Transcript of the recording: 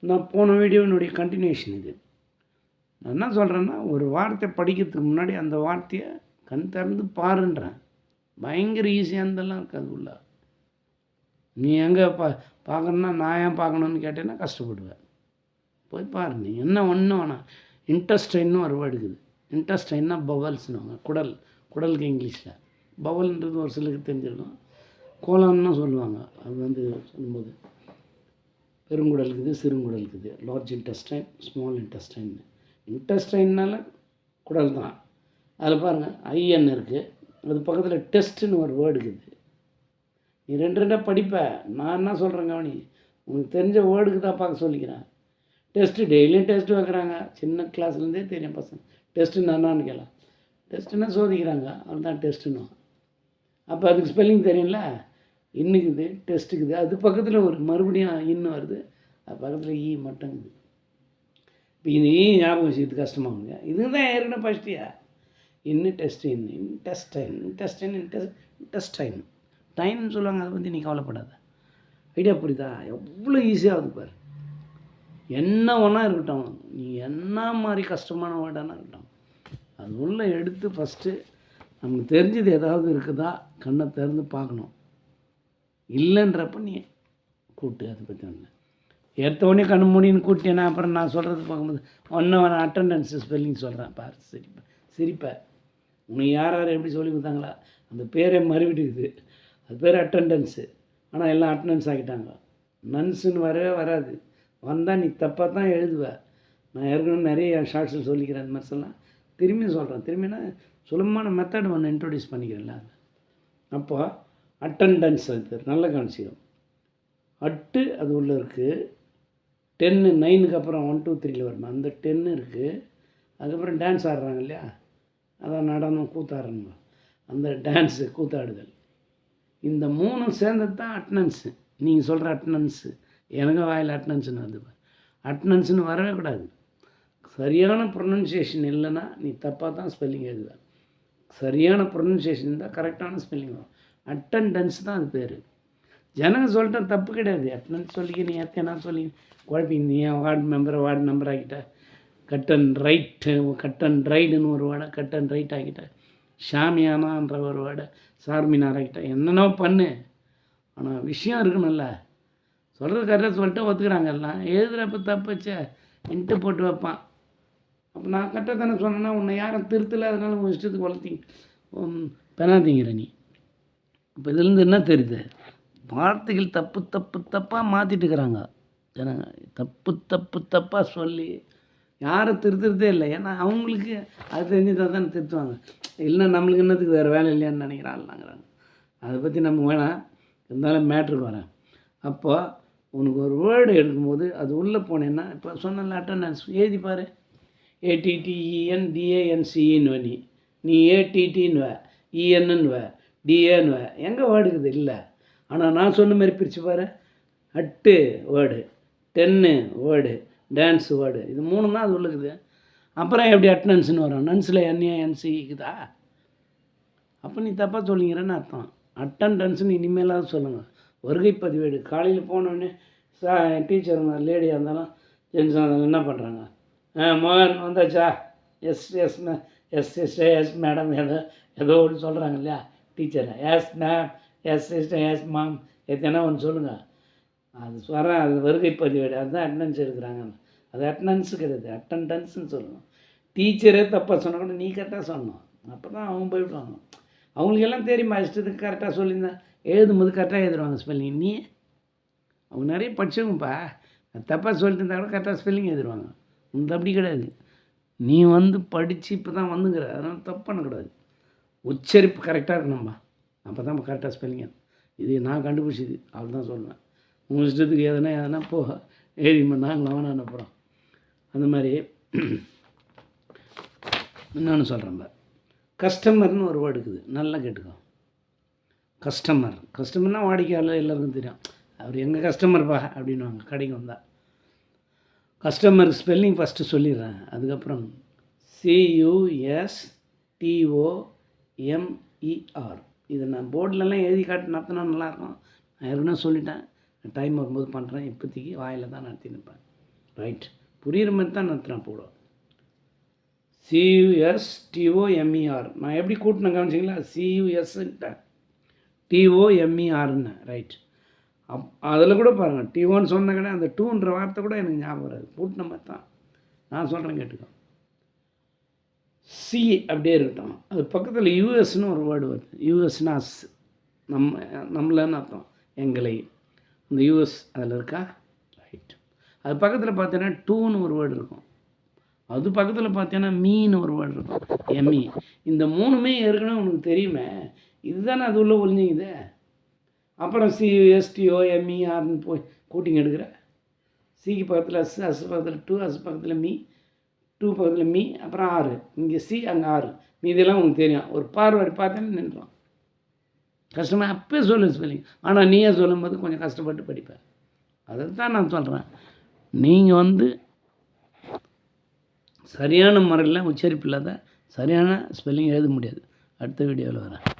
நான் போன வீடியோனுடைய கண்டினியூஷன் இது. நான் என்ன சொல்கிறேன்னா ஒரு வார்த்தை படிக்கிறதுக்கு முன்னாடி அந்த வார்த்தையை கண் திறந்து பாருன்றேன். பயங்கர ஈஸியானதெல்லாம் இருக்காது உள்ள. நீ எங்கே பா பார்க்கணுன்னா நான் ஏன் பார்க்கணுன்னு கேட்டேன்னா கஷ்டப்படுவேன். போய் பாரு நீ என்ன ஒன்றும் வேணாம் இன்ட்ரெஸ்டைன்னு ஒரு வேர்டு இருக்குது. இன்ட்ரெஸ்டைன்னா பவல்ஸ்னுவாங்க குடல். குடலுக்கு இங்கிலீஷில். பவல்ன்றது ஒரு சிலருக்கு தெரிஞ்சிருக்கும். கோலம்னு சொல்லுவாங்க. அது வந்து சொல்லும்போது பெருங்குடல் இருக்குது சிறுங்குடல் இருக்குது லார்ஜ் இன்டெஸ்டைன் ஸ்மால் இன்டெஸ்டைன் இன்டெஸ்டைன்னால குடல் தான். அதில் பாருங்கள் ஐஎன் இருக்குது அது பக்கத்தில் டெஸ்ட்டுன்னு ஒரு வேர்டு இருக்குது. நீ ரெண்டு ரெண்டாக படிப்ப. நான் என்ன சொல்கிறேன் கவனி? உனக்கு தெரிஞ்ச வேர்டுக்கு தான் பார்க்க சொல்லிக்கிறேன். டெஸ்ட்டு டெய்லியும் டெஸ்ட்டு வைக்கிறாங்க. சின்ன கிளாஸ்லேருந்தே தெரியும் பசங்க. டெஸ்ட்டு என்னான்னு கேட்கலாம் டெஸ்ட்டுன்னா சோதிக்கிறாங்க. அதுதான் டெஸ்ட்டுன்னு அப்போ அதுக்கு ஸ்பெல்லிங் தெரியும்ல? இன்னுக்குது டெஸ்ட்டுக்குது அது பக்கத்தில் ஒரு மறுபடியும் இன்னும் வருது. அது பக்கத்தில் ஈ மட்டங்குது. இப்போ இது ஈ ஞாபகம் வச்சுக்கிறது கஷ்டமாகுங்க இதுக்கு தான் ஏற்கனவே ஃபஸ்ட்டியா இன்னும் டெஸ்டின் டெஸ்ட் டெஸ்ட் டெஸ்ட் டைம் டைம்னு சொல்லுவாங்க அதை பற்றி நீ கவலைப்படாத. ஐடியா புரியுதா? எவ்வளோ ஈஸியாகுது பாரு. என்ன ஒன்றா இருக்கட்டும். நீ என்ன மாதிரி கஷ்டமான வேர்டானா இருக்கட்டும். அது உள்ளே எடுத்து ஃபஸ்ட்டு நமக்கு தெரிஞ்சது ஏதாவது இருக்குதா? கண்ணை திறந்து பார்க்கணும். இல்லைன்றப்ப நீ கூட்டு அதை பற்றி ஒன்று எடுத்தவொடனே கண்ணு மூடின்னு கூட்டினா அப்புறம் நான் சொல்கிறது பார்க்கும்போது ஒன்று அட்டண்டன்ஸ் ஸ்பெல்லிங் சொல்கிறேன் பாரு சிரிப்பேன் சிரிப்பேன் உனக்கு யார் யார் எப்படி சொல்லி கொடுத்தாங்களா? அந்த பேரே மறுவிடுது. அது பேர் அட்டண்டன்ஸு ஆனால் எல்லாம் அட்டண்டன்ஸ் ஆகிட்டாங்க. நன்ஸுன்னு வரவே வராது. வந்தால் நீ தப்பாக தான் எழுதுவ. நான் ஏற்கனவே நிறைய ஷார்ட்ஸில் சொல்லிக்கிறேன் அந்த மாதிரி சொல்லலாம் திரும்பி சொல்கிறேன் திரும்பினா சுலபமான மெத்தட் ஒன்று இன்ட்ரொடியூஸ் பண்ணிக்கிறேன்ல அப்போது அட்டண்டன்ஸ் அது நல்ல கவனிச்சிடும் அட்டு அது உள்ளே இருக்குது டென்னு நைனுக்கு அப்புறம் ஒன் டூ த்ரீல வரணும் அந்த டென்னு இருக்குது அதுக்கப்புறம் டான்ஸ் ஆடுறாங்க இல்லையா? அதான் நடனம் கூத்தாடணும்? அந்த டான்ஸு கூத்தாடுதல். இந்த மூணும் சேர்ந்தது தான் அட்டனன்ஸு நீங்கள் சொல்கிற அட்டனன்ஸு எனக்கு வாயில் அட்டனன்ஸ்னு வந்து அட்டனன்ஸ்னு வரவே கூடாது. சரியான ப்ரொனன்சியேஷன் இல்லைன்னா நீ தப்பாக தான் ஸ்பெல்லிங் எழுதுவேன் சரியான ப்ரொனன்சியேஷன் இருந்தால் கரெக்டான ஸ்பெல்லிங் வரும். அட்டண்டன்ஸ் தான் அது பேர். ஜனங்க சொல்லிட்டேன் தப்பு கிடையாது. அட்டண்டன்ஸ் சொல்லிக்க நீ எத்தனை சொல்லி குழப்பிங்க நீ ஏன் வார்டு மெம்பரை ward member ஆகிட்ட cut and right cut and ரைடுன்னு ஒரு வாடை கட் அண்ட் ரைட் ஆகிட்ட ஷாமியானான்ற ஒரு வாடை சார்மினார் ஆகிட்ட என்னென்னோ பண்ணு. ஆனால் விஷயம் இருக்கணும்ல. சொல்கிறது கரெக்டாக சொல்லிட்டு ஒத்துக்கிறாங்க. எல்லாம் எழுதுகிறப்ப தப்பு இன்ட்டு போட்டு வைப்பான். அப்போ நான் கரெக்டாக தானே சொன்னேன்னா உன்னை யாரும் திருத்தலை அதனால உன் இஷ்டத்துக்கு வளர்த்தி பெணாதீங்கிற நீ இப்போ இதுலேருந்து என்ன தெரியுது? வார்த்தைகள் தப்பு தப்பு தப்பாக மாற்றிட்டு இருக்கிறாங்க ஜனங்க தப்பு தப்பு தப்பாக சொல்லி யாரும் திருத்துறதே இல்லை. ஏன்னா அவங்களுக்கு அது தெரிஞ்சுதான் தானே திருத்துவாங்க. இல்லைன்னா நம்மளுக்கு என்னத்துக்கு வேறு வேலை இல்லையான்னு நினைக்கிறாங்களாங்கிறாங்க அதை பற்றி நம்ம வேணாம் இருந்தாலும் மேட்ருக்கு வரேன். அப்போது உனக்கு ஒரு வேர்டு எடுக்கும்போது அது உள்ளே போனேன்னா இப்போ சொன்ன அட்டண்டன்ஸ் எழுதி பாரு. ஏடிடிஇஎன் டிஏஎன்சிஇன்னு நீ. நீ ஏடிடின்னு வே. இஎன்னு டிஏன்னு வே எங்கே வேர்டுக்குது இல்லை. ஆனால் நான் சொன்ன மாதிரி பிரித்து பாரு. அட்டு வேர்டு டென்னு வேர்டு டான்ஸ் வேர்டு. இது மூணு தான் அது உள்ளுக்குது. அப்புறம் எப்படி அட்டனன்ஸ்னு வரும்? நன்ஸில் என்ஏ என்சிக்குதா அப்போ நீ தப்பாக சொல்லிங்கிறேன்னு அர்த்தம். அட்டண்டன்ஸ்னு இனிமேலாவது சொல்லுங்கள் வருகை பதிவேடு. காலையில் போனோடனே சா டீச்சருங்க லேடியாக இருந்தாலும் ஜென்ஸாக இருந்தாலும் என்ன பண்ணுறாங்க ஆ மோகன் வந்தாச்சா? Yes yes yes yes yes madam ஏதோ ஏதோ ஒன்று சொல்கிறாங்க இல்லையா? டீச்சரை yes ma'am yes yes yes ma'am எத்தனை ஒன்று சொல்லுங்கள் அது வரேன் அது வருகை பதிவேடு. அதுதான் அட்டண்டன்ஸ் எடுக்கிறாங்க. அது அட்டண்டன்ஸு கிடையாது. அட்டண்டன்ஸ்னு சொல்லணும். டீச்சரே தப்பாக சொன்னால் கூட நீ கரெக்டாக சொல்லணும். அப்போ தான் அவங்க போயிடுவாங்க. அவங்களுக்கெல்லாம் தெரியுமா? இஷ்டத்துக்கு கரெக்டாக சொல்லியிருந்தேன் எழுதும்போது கரெக்டாக எழுதுவாங்க ஸ்பெல்லிங் நீ? அவங்க நிறைய படிச்சவங்கப்பா. தப்பாக சொல்லிட்டு இருந்தால் கூட கரெக்டாக ஸ்பெல்லிங் எழுதுவாங்க உனக்கு அப்படி கிடையாது. நீ வந்து படித்து இப்போ தான் வந்துங்கிற. அதனால் தப்பு பண்ணக்கூடாது. உச்சரிப்பு கரெக்டாக இருக்கணும்பா அப்போ தான் கரெக்டாக ஸ்பெல்லிங் இது நான் கண்டுபிடிச்சது அவள் தான் சொல்லுவேன். உங்கள் இஷ்டத்துக்கு எதனா எதனா போக எழுதி நாங்கள் அவனை அனுப்புகிறோம் அந்த மாதிரி இன்னொன்று சொல்கிறேன் கஸ்டமர்னு ஒரு வேர்டு இருக்குது. நல்லா கேட்டுக்கோ. கஸ்டமர் கஸ்டமர்னால் வாடிக்கையாளர் எல்லாருக்கும் தெரியும். அவர் எங்கள் கஸ்டமர்ப்பா அப்படின்னுவாங்க. கடைக்கு வந்தால் கஸ்டமர் ஸ்பெல்லிங் ஃபஸ்ட்டு சொல்லிடுறேன். அதுக்கப்புறம் சியூஎஸ் எம்இஆர் இதை நான் போர்டிலலாம் எழுதி காட்டு நடத்தினா நல்லாயிருக்கும். நான் ஏற்கனவே சொல்லிட்டேன். டைம் வரும்போது பண்ணுறேன் இப்போதைக்கு வாயில் தான் நடத்தி நிற்பேன் ரைட் புரிகிற மாதிரி தான் நடத்துகிறேன் போடுவோம் சியூஎஸ் டிஓஎம்இஆர் நான் எப்படி கூட்டினேன் கவனிச்சிங்களா? சியூஎஸ்ன்ட்டேன் டிஓஎம்இஆர்னு ரைட் அப் அதில் கூட பாருங்கள் டிஓன்னு சொன்ன கடை அந்த டூன்ற வார்த்தை கூட எனக்கு ஞாபகம் வராது. கூட்டின மாதிரி தான். நான் சொல்கிறேன் கேட்டுக்கோ. சி அப்படியே இருக்கட்டும். அது பக்கத்தில் யூஎஸ்னு ஒரு வேர்டு வருது. யூஎஸ்னா நம்ம நம்மளன்னு அர்த்தம்? எங்களை. இந்த யூஎஸ் அதில் இருக்கா? ரைட் அது பக்கத்தில் பார்த்தீங்கன்னா டூன்னு ஒரு வேர்டு இருக்கும். அது பக்கத்தில் பார்த்தீங்கன்னா மீன் ஒரு வேர்டு இருக்கும். எம்இ இந்த மூணுமே ஏற்கனவே உனக்கு தெரியுமே. இதுதானே அது உள்ளே ஒழிஞ்சிங்குது அப்புறம் சி எஸ்டிஓ எம்இஆர்னு போய் கூட்டிங் எடுக்கிற? சிக்கு பக்கத்தில் எஸ் அஸ் பக்கத்தில் டூ அஸ் பக்கத்தில் மீ டூ பக்கத்தில் மீ அப்புறம் ஆறு. இங்கே சி அங்கே ஆறு. மீதியெல்லாம் உனக்கு தெரியும். ஒரு பார்வை பார்த்தேன்னு நின்றுடும். கஷ்டமாக அப்பயே சொல்லு ஸ்பெல்லிங் ஆனால் நீயே சொல்லும்போது கொஞ்சம் கஷ்டப்பட்டு படிப்பேன் அதை தான் நான் சொல்கிறேன் நீங்கள் வந்து சரியான முறையில் உச்சரிப்பு இல்லாத சரியான ஸ்பெல்லிங் எழுத முடியாது. அடுத்த வீடியோவில் வரேன்.